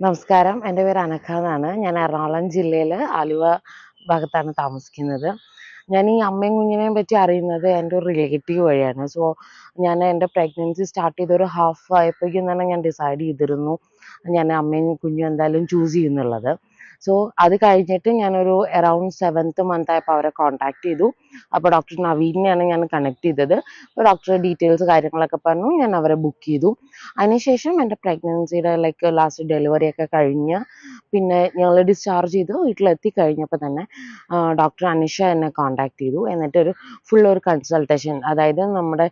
നമസ്കാരം. എന്റെ പേര് അനഘ എന്നാണ്. ഞാൻ എറണാകുളം ജില്ലയിൽ ആലുവ ഭാഗത്താണ് താമസിക്കുന്നത്. ഞാൻ ഈ അമ്മയും കുഞ്ഞിനെയും പറ്റി അറിയുന്നത് എന്റെ ഒരു റിലേറ്റീവ് വഴിയാണ്. സോ ഞാൻ എന്റെ പ്രഗ്നൻസി സ്റ്റാർട്ട് ചെയ്ത ഒരു ഹാഫ് ആയപ്പോഴേക്കും തന്നെ ഞാൻ ഡിസൈഡ് ചെയ്തിരുന്നു ഞാൻ അമ്മയും കുഞ്ഞും എന്തായാലും ചൂസ് ചെയ്യുന്നുള്ളത്. സോ അത് കഴിഞ്ഞിട്ട് ഞാനൊരു അറൗണ്ട് സെവൻത്ത് മന്ത് ആയപ്പോൾ അവരെ കോൺടാക്ട് ചെയ്തു. അപ്പോൾ ഡോക്ടർ നവീനെയാണ് ഞാൻ കണക്ട് ചെയ്തത്. അപ്പോൾ ഡോക്ടർ ഡീറ്റെയിൽസ് കാര്യങ്ങളൊക്കെ പറഞ്ഞു. ഞാൻ അവരെ ബുക്ക് ചെയ്തു. അതിനുശേഷം എന്റെ പ്രഗ്നൻസിയുടെ ലൈക്ക് ലാസ്റ്റ് ഡെലിവറി ഒക്കെ കഴിഞ്ഞ് പിന്നെ ഞങ്ങൾ ഡിസ്ചാർജ് ചെയ്ത്. വീട്ടിലെത്തി കഴിഞ്ഞപ്പോൾ തന്നെ ഡോക്ടർ അനിഷ എന്നെ കോൺടാക്ട് ചെയ്തു. എന്നിട്ട് ഒരു ഫുൾ ഒരു കൺസൾട്ടേഷൻ അതായത് നമ്മുടെ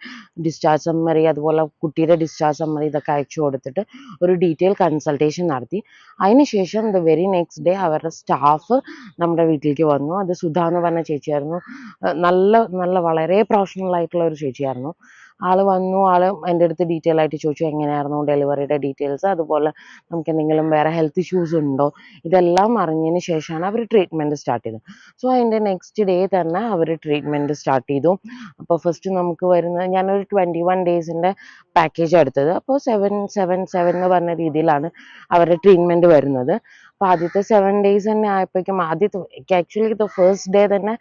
ഡിസ്ചാർജ് സമ്മറി അതുപോലെ കുട്ടിയുടെ ഡിസ്ചാർജ് സമ്മറി ഇതൊക്കെ അയച്ചു കൊടുത്തിട്ട് ഒരു ഡീറ്റെയിൽ കൺസൾട്ടേഷൻ നടത്തി. അതിനുശേഷം ദ വെരി നെക്സ്റ്റ് ഡേ അവരുടെ സ്റ്റാഫ് നമ്മുടെ വീട്ടിലേക്ക് വന്നു. അത് സുധ എന്ന് പറഞ്ഞ ചേച്ചിയായിരുന്നു. നല്ല നല്ല വളരെ പ്രൊഫഷണൽ ആയിട്ടുള്ള ഒരു ചേച്ചിയായിരുന്നു. ആൾ വന്നു ആൾ എന്റെ അടുത്ത് ഡീറ്റെയിൽ ആയിട്ട് ചോദിച്ചു എങ്ങനെയായിരുന്നു ഡെലിവറിയുടെ ഡീറ്റെയിൽസ് അതുപോലെ നമുക്ക് എന്തെങ്കിലും വേറെ ഹെൽത്ത് ഇഷ്യൂസ് ഉണ്ടോ? ഇതെല്ലാം അറിഞ്ഞതിന് ശേഷമാണ് അവർ ട്രീറ്റ്മെന്റ് സ്റ്റാർട്ട് ചെയ്തത്. സോ അതിന്റെ നെക്സ്റ്റ് ഡേ തന്നെ അവർ ട്രീറ്റ്മെന്റ് സ്റ്റാർട്ട് ചെയ്തു. അപ്പോൾ ഫസ്റ്റ് നമുക്ക് വരുന്നത് ഞാനൊരു ട്വന്റി വൺ ഡേയ്സിന്റെ പാക്കേജ് എടുത്തത്. അപ്പോൾ സെവൻ സെവൻ സെവൻ എന്ന് പറഞ്ഞ രീതിയിലാണ് അവരുടെ ട്രീറ്റ്മെന്റ് വരുന്നത്. അപ്പോൾ ആദ്യത്തെ സെവൻ ഡേയ്സ് തന്നെ ആയപ്പോഴേക്കും ആദ്യത്തെ ആക്ച്വലി ദ ഫസ്റ്റ് ഡേ തന്നെ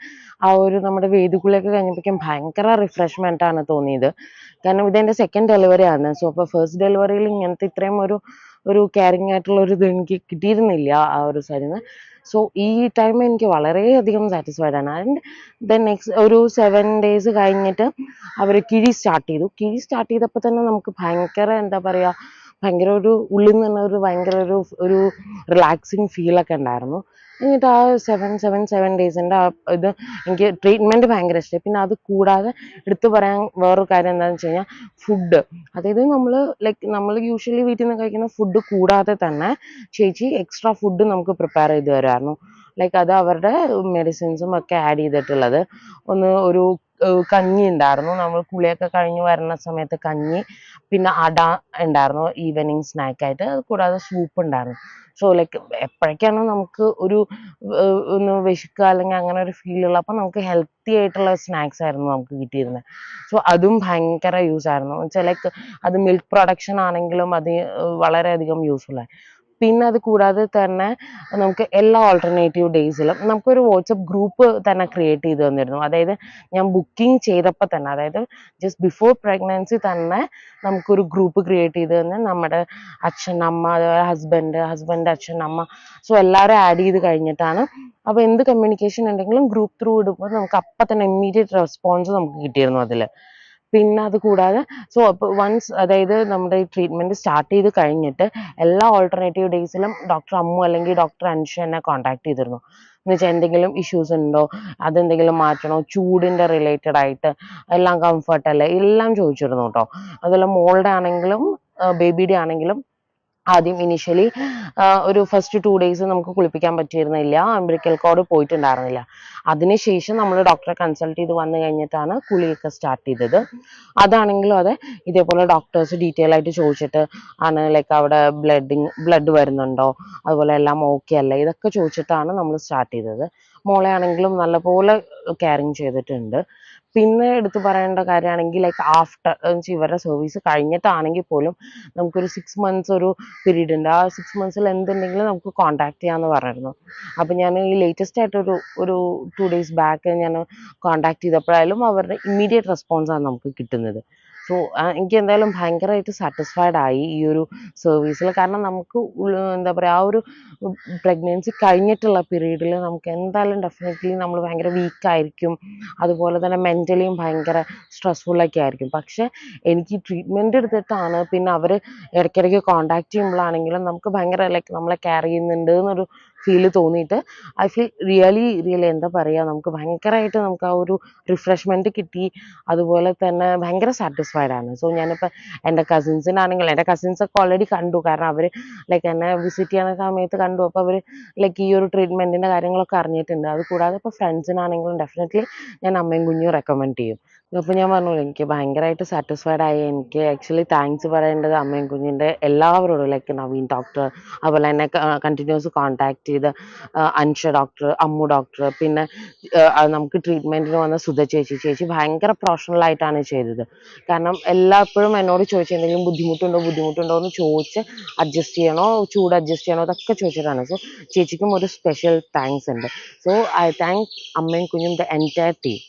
ആ ഒരു നമ്മുടെ വേദിക്കുള്ളിലൊക്കെ കഴിഞ്ഞപ്പോഴേക്കും ഭയങ്കര റിഫ്രഷ്മെന്റ് ആണ് തോന്നിയത്. കാരണം ഇതെന്റെ സെക്കൻഡ് ഡെലിവറി ആണ്. സോ അപ്പോൾ ഫസ്റ്റ് ഡെലിവറിയിൽ ഇങ്ങനത്തെ ഇത്രയും ഒരു ഒരു കെയറിങ് ആയിട്ടുള്ള ഒരു ഇത് എനിക്ക് കിട്ടിയിരുന്നില്ല ആ ഒരു സൈഡിൽ സോ ഈ ടൈം എനിക്ക് വളരെയധികം സാറ്റിസ്ഫൈഡ് ആണ്. ആൻഡ് ദെൻ നെക്സ്റ്റ് ഒരു സെവൻ ഡേയ്സ് കഴിഞ്ഞിട്ട് അവർ കിഴി സ്റ്റാർട്ട് ചെയ്തു. കിഴി സ്റ്റാർട്ട് ചെയ്തപ്പോൾ തന്നെ നമുക്ക് ഭയങ്കര എന്താ പറയുക ഭയങ്കര ഒരു ഉള്ളിൽ നിന്ന് തന്നെ ഒരു ഭയങ്കര ഒരു ഒരു റിലാക്സിങ് ഫീലൊക്കെ ഉണ്ടായിരുന്നു. എന്നിട്ട് ആ സെവൻ സെവൻ സെവൻ ഡേയ്സിന്റെ ആ ഇത് എനിക്ക് ട്രീറ്റ്മെന്റ് ഭയങ്കര ഇഷ്ടമായി. പിന്നെ അത് കൂടാതെ എടുത്തു പറയാൻ വേറൊരു കാര്യം എന്താണെന്ന് വെച്ച് കഴിഞ്ഞാൽ ഫുഡ് അതായത് നമ്മൾ ലൈക്ക് നമ്മൾ യൂഷ്വലി വീട്ടിൽ നിന്ന് കഴിക്കുന്ന ഫുഡ് കൂടാതെ തന്നെ ചേച്ചി എക്സ്ട്രാ ഫുഡ് നമുക്ക് പ്രിപ്പയർ ചെയ്ത് തരുമായിരുന്നു. ലൈക്ക് അത് അവരുടെ മെഡിസിൻസും ഒക്കെ ആഡ് ചെയ്തിട്ടുള്ളത്. ഒന്ന് ഒരു കഞ്ഞി ഉണ്ടായിരുന്നു നമ്മൾ കുളിയൊക്കെ കഴിഞ്ഞ് വരുന്ന സമയത്ത് കഞ്ഞി പിന്നെ അട ഉണ്ടായിരുന്നു ഈവനിങ് സ്നാക്കായിട്ട് അത് കൂടാതെ സൂപ്പ് ഉണ്ടായിരുന്നു സോ ലൈക്ക് എപ്പോഴൊക്കെയാണ് നമുക്ക് ഒരു ഒന്ന് വിശക്കുക അല്ലെങ്കിൽ അങ്ങനെ ഒരു ഫീൽ ഉള്ള അപ്പം നമുക്ക് ഹെൽത്തി ആയിട്ടുള്ള സ്നാക്സ് ആയിരുന്നു നമുക്ക് കിട്ടിയിരുന്നത് സോ അതും ഭയങ്കര യൂസ് ആയിരുന്നു. വെച്ചാൽ ലൈക്ക് അത് മിൽക്ക് പ്രൊഡക്ഷൻ ആണെങ്കിലും അത് വളരെയധികം യൂസ്ഫുൾ ആയി. പിന്നെ അത് കൂടാതെ തന്നെ നമുക്ക് എല്ലാ ഓൾട്ടർനേറ്റീവ് ഡേയ്സിലും നമുക്കൊരു വാട്സപ്പ് ഗ്രൂപ്പ് തന്നെ ക്രിയേറ്റ് ചെയ്ത് തന്നിരുന്നു. അതായത് ഞാൻ ബുക്കിംഗ് ചെയ്തപ്പോൾ തന്നെ അതായത് ജസ്റ്റ് ബിഫോർ പ്രഗ്നൻസി തന്നെ നമുക്കൊരു ഗ്രൂപ്പ് ക്രിയേറ്റ് ചെയ്ത് തന്നെ നമ്മുടെ അച്ഛൻ അമ്മ അതുപോലെ ഹസ്ബൻഡ് ഹസ്ബൻഡ് അച്ഛൻ അമ്മ. സോ എല്ലാവരും ആഡ് ചെയ്ത് കഴിഞ്ഞിട്ടാണ്. അപ്പോൾ എന്ത് കമ്മ്യൂണിക്കേഷൻ ഉണ്ടെങ്കിലും ഗ്രൂപ്പ് ത്രൂ ഇടുമ്പോൾ നമുക്ക് അപ്പം തന്നെ ഇമ്മീഡിയറ്റ് റെസ്പോൺസ് നമുക്ക് കിട്ടിയിരുന്നു അതിൽ പിന്നെ അത് കൂടാതെ സോ അപ്പോൾ വൺസ് അതായത് നമ്മുടെ ഈ ട്രീറ്റ്മെന്റ് സ്റ്റാർട്ട് ചെയ്ത് കഴിഞ്ഞിട്ട് എല്ലാ ഓൾട്ടർനേറ്റീവ് ഡേയ്സിലും ഡോക്ടർ അമ്മു അല്ലെങ്കിൽ ഡോക്ടർ അൻഷു എന്നെ കോൺടാക്ട് ചെയ്തിരുന്നു. എന്ന് വെച്ചാൽ എന്തെങ്കിലും ഇഷ്യൂസ് ഉണ്ടോ? അതെന്തെങ്കിലും മാറ്റണോ? ചൂടിന്റെ റിലേറ്റഡ് ആയിട്ട് എല്ലാം കംഫർട്ട് അല്ലേ? എല്ലാം ചോദിച്ചിരുന്നു കേട്ടോ. അതുപോലെ മോളുടെ ആണെങ്കിലും ബേബിയുടെ ആണെങ്കിലും ആദ്യം ഇനിഷ്യലി ഒരു ഫസ്റ്റ് ടു ഡേയ്സ് നമുക്ക് കുളിപ്പിക്കാൻ പറ്റിയിരുന്നില്ല. അംബ്രിക്കൽ കോഡ് പോയിട്ടുണ്ടായിരുന്നില്ല. അതിനുശേഷം നമ്മൾ ഡോക്ടറെ കൺസൾട്ട് ചെയ്ത് വന്നു കഴിഞ്ഞിട്ടാണ് കുളിയൊക്കെ സ്റ്റാർട്ട് ചെയ്തത്. അതാണെങ്കിലും അതെ ഇതേപോലെ ഡോക്ടേഴ്സ് ഡീറ്റെയിൽ ആയിട്ട് ചോദിച്ചിട്ട് ആണ് ലൈക്ക് അവിടെ ബ്ലഡിങ് ബ്ലഡ് വരുന്നുണ്ടോ? അതുപോലെ എല്ലാം ഓക്കെ അല്ലേ? ഇതൊക്കെ ചോദിച്ചിട്ടാണ് നമ്മൾ സ്റ്റാർട്ട് ചെയ്തത്. മോളെ ആണെങ്കിലും നല്ലപോലെ കെയറിങ് ചെയ്തിട്ടുണ്ട്. പിന്നെ എടുത്തു പറയേണ്ട കാര്യമാണെങ്കിൽ ലൈക്ക് ആഫ്റ്റർ ഇവരുടെ സർവീസ് കഴിഞ്ഞിട്ടാണെങ്കിൽ പോലും നമുക്കൊരു സിക്സ് മന്ത്സ് ഒരു പീരീഡ് ഉണ്ട്. ആ സിക്സ് മന്ത്സിൽ എന്തുണ്ടെങ്കിലും നമുക്ക് കോൺടാക്ട് ചെയ്യാമെന്ന് പറഞ്ഞിരുന്നു അപ്പോൾ ഞാൻ ഈ ലേറ്റസ്റ്റ് ആയിട്ടൊരു ഒരു ടു ഡേയ്സ് ബാക്ക് ഞാൻ കോൺടാക്ട് ചെയ്തപ്പോഴായാലും അവരുടെ ഇമ്മീഡിയറ്റ് റെസ്പോൺസാണ് നമുക്ക് കിട്ടുന്നത്. സോ എനിക്ക് എന്തായാലും ഭയങ്കരമായിട്ട് സാറ്റിസ്ഫൈഡ് ആയി ഈ ഒരു സർവീസിൽ കാരണം നമുക്ക് എന്താ പറയുക ആ ഒരു പ്രഗ്നൻസി കഴിഞ്ഞിട്ടുള്ള പീരീഡിൽ നമുക്ക് എന്തായാലും ഡെഫിനറ്റ്ലി നമ്മൾ ഭയങ്കര വീക്കായിരിക്കും അതുപോലെ തന്നെ മെന്റലിയും ഭയങ്കര സ്ട്രെസ്ഫുള്ളൊക്കെ ആയിരിക്കും. പക്ഷേ എനിക്ക് ട്രീറ്റ്മെന്റ് എടുത്തിട്ടാണ് പിന്നെ അവർ ഇടയ്ക്കിടയ്ക്ക് കോണ്ടാക്ട് ചെയ്യുമ്പോഴാണെങ്കിലും നമുക്ക് ഭയങ്കര ലൈക്ക് നമ്മളെ കെയർ ചെയ്യുന്നുണ്ട് എന്നൊരു ഫീൽ തോന്നിയിട്ട് ഐ ഫീൽ റിയലി റിയലി എന്താ പറയുക നമുക്ക് ഭയങ്കരമായിട്ട് നമുക്ക് ആ ഒരു റിഫ്രഷ്മെന്റ് കിട്ടി. അതുപോലെ തന്നെ ഭയങ്കര സാറ്റിസ്ഫൈഡ് ആണ്. സോ ഞാനിപ്പോൾ എന്റെ കസിൻസിനാണെങ്കിൽ എന്റെ കസിൻസൊക്കെ ഓൾറെഡി കണ്ടു. കാരണം അവർ ലൈക്ക് എന്നെ വിസിറ്റ് ചെയ്യുന്ന സമയത്ത് കണ്ടു. അപ്പോൾ അവർ ലൈക്ക് ഈ ഒരു ട്രീറ്റ്മെന്റിന്റെ കാര്യങ്ങളൊക്കെ അറിഞ്ഞിട്ടുണ്ട്. അത് കൂടാതെ ഇപ്പോൾ ഫ്രണ്ട്സിനാണെങ്കിലും ഡെഫിനറ്റ്ലി ഞാൻ അമ്മയും കുഞ്ഞും റെക്കമെൻഡ് ചെയ്യും. അപ്പൊ ഞാൻ പറഞ്ഞു എനിക്ക് ഭയങ്കരമായിട്ട് സാറ്റിസ്ഫൈഡ് ആയി. എനിക്ക് ആക്ച്വലി താങ്ക്സ് പറയേണ്ടത് അമ്മയും കുഞ്ഞിന്റെ എല്ലാവരോടും ലൈക്ക് നവീൻ ഡോക്ടർ അതുപോലെ തന്നെ കണ്ടിന്യൂസ് കോൺടാക്ട് ചെയ്ത് അൻഷ ഡോക്ടർ അമ്മു ഡോക്ടർ പിന്നെ നമുക്ക് ട്രീറ്റ്മെന്റിന് വന്ന സുധ ചേച്ചി. ചേച്ചി ഭയങ്കര പ്രൊഫഷണൽ ആയിട്ടാണ് ചെയ്തത്. കാരണം എല്ലാപ്പോഴും എന്നോട് ചോദിച്ചു എന്തെങ്കിലും ബുദ്ധിമുട്ടുണ്ടോ ബുദ്ധിമുട്ടുണ്ടോ? എന്ന് ചോദിച്ച് അഡ്ജസ്റ്റ് ചെയ്യണോ ചൂട് അഡ്ജസ്റ്റ് ചെയ്യണോ അതൊക്കെ ചോദിച്ചിട്ടാണ്. സോ ചേച്ചിക്കും ഒരു സ്പെഷ്യൽ താങ്ക്സ് ഉണ്ട്. സോ ഐ താങ്ക് അമ്മയും കുഞ്ഞും ദ എന്റയർ ടീം